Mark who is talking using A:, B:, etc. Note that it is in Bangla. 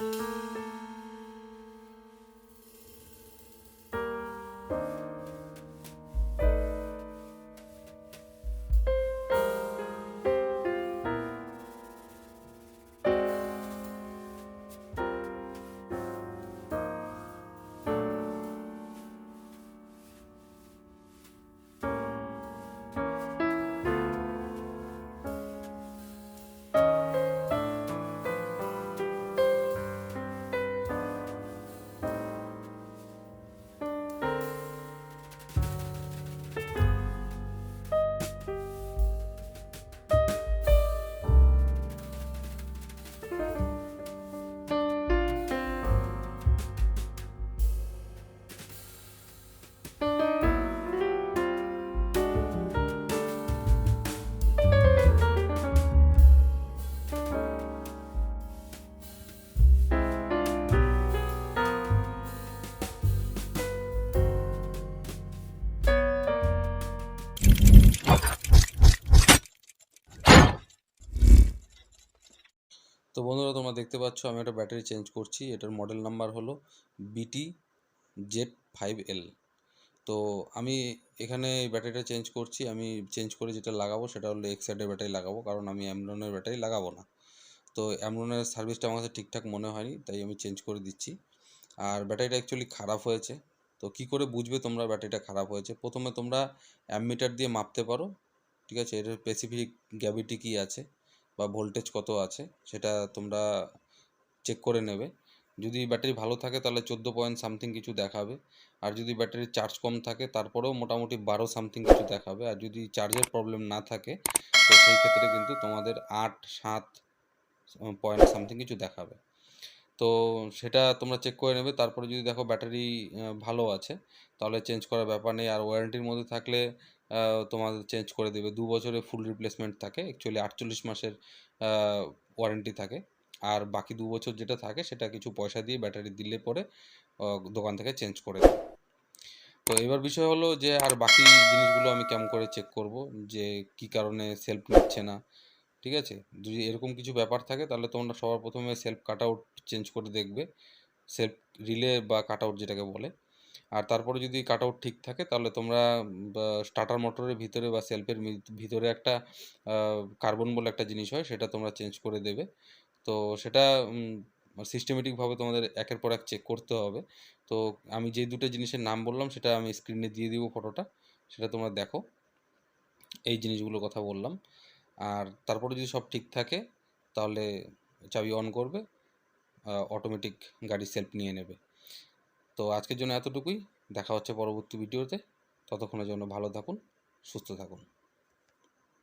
A: Música তো বন্ধুরা তোমরা দেখতে পাচ্ছ, আমি একটা ব্যাটারি চেঞ্জ করছি। এটার মডেল নাম্বার হলো বিটি জেড ফাইভ এল তো আমি এখানে ব্যাটারিটা চেঞ্জ করছি। আমি চেঞ্জ করে যেটা লাগাবো সেটা হলো এক্সাইডের ব্যাটারি লাগাবো, কারণ আমি অ্যামরনের ব্যাটারি লাগাবো না। তো অ্যামরনের সার্ভিসটা আমার কাছে ঠিকঠাক মনে হয়নি, তাই আমি চেঞ্জ করে দিচ্ছি। আর ব্যাটারিটা অ্যাকচুয়ালি খারাপ হয়েছে। তো কি করে বুঝবে তোমরা ব্যাটারিটা খারাপ হয়েছে? প্রথমে তোমরা অ্যামমিটার দিয়ে মাপতে পারো, ঠিক আছে? এটার স্পেসিফিক গ্যাভিটি কী আছে? বা ভোল্টেজ কত আছে, সেটা তোমরা চেক করে নেবে। যদি ব্যাটারি ভালো থাকে, তাহলে চোদ্দ পয়েন্ট সামথিং কিছু দেখাবে। আর যদি ব্যাটারির চার্জ কম থাকে, তারপরেও মোটামুটি বারো সামথিং কিছু দেখাবে। আর যদি চার্জের প্রবলেম না থাকে, তো সেই ক্ষেত্রে কিন্তু তোমাদের আট, সাত পয়েন্ট সামথিং কিছু দেখাবে। তো সেটা তোমরা চেক করে নেবে। তারপরে যদি দেখো ব্যাটারি ভালো আছে, তাহলে চেঞ্জ করার ব্যাপার নেই। আর ওয়ারেন্টির মধ্যে থাকলে তোমাদের চেঞ্জ করে দেবে। দু বছরের ফুল রিপ্লেসমেন্ট থাকে অ্যাকচুয়ালি আটচল্লিশ মাসের ওয়ারেন্টি থাকে। আর বাকি দু বছর যেটা থাকে, সেটা কিছু পয়সা দিয়ে ব্যাটারি দিলে পরে দোকান থেকে চেঞ্জ করে দেবে তো এবার বিষয় হলো যে, আর বাকি জিনিসগুলো আমি কেমন করে চেক করব? যে, কি কারণে সেলফ নিচ্ছে না? ঠিক আছে? যদি এরকম কিছু ব্যাপার থাকে, তাহলে তোমরা সবার প্রথমে সেলফ কাট আউট চেঞ্জ করে দেখবে। সেলফ রিলে বা কাট আউট যেটাকে বলে। আর তারপরে যদি কাট আউট ঠিক থাকে, তাহলে তোমরা স্টার্টার মোটরের ভিতরে বা সেলফের ভিতরে একটা কার্বন বলে একটা জিনিস হয়, সেটা তোমরা চেঞ্জ করে দেবে। তো সেটা সিস্টেমেটিকভাবে তোমাদের একের পর এক চেক করতে হবে। তো আমি যে দুটো জিনিসের নাম বললাম, সেটা আমি স্ক্রিনে দিয়ে দিব ফটোটা সেটা তোমরা দেখো। এই জিনিসগুলোর কথা বললাম। আর তারপরে যদি সব ঠিক থাকে, তাহলে চাবি অন করবে অটোমেটিক গাড়ি সেলফ নিয়ে নেবে। তো আজকের জন্য এতটুকুই। দেখা হচ্ছে পরবর্তী ভিডিওতে। ততক্ষণের জন্য ভালো থাকুন সুস্থ থাকুন।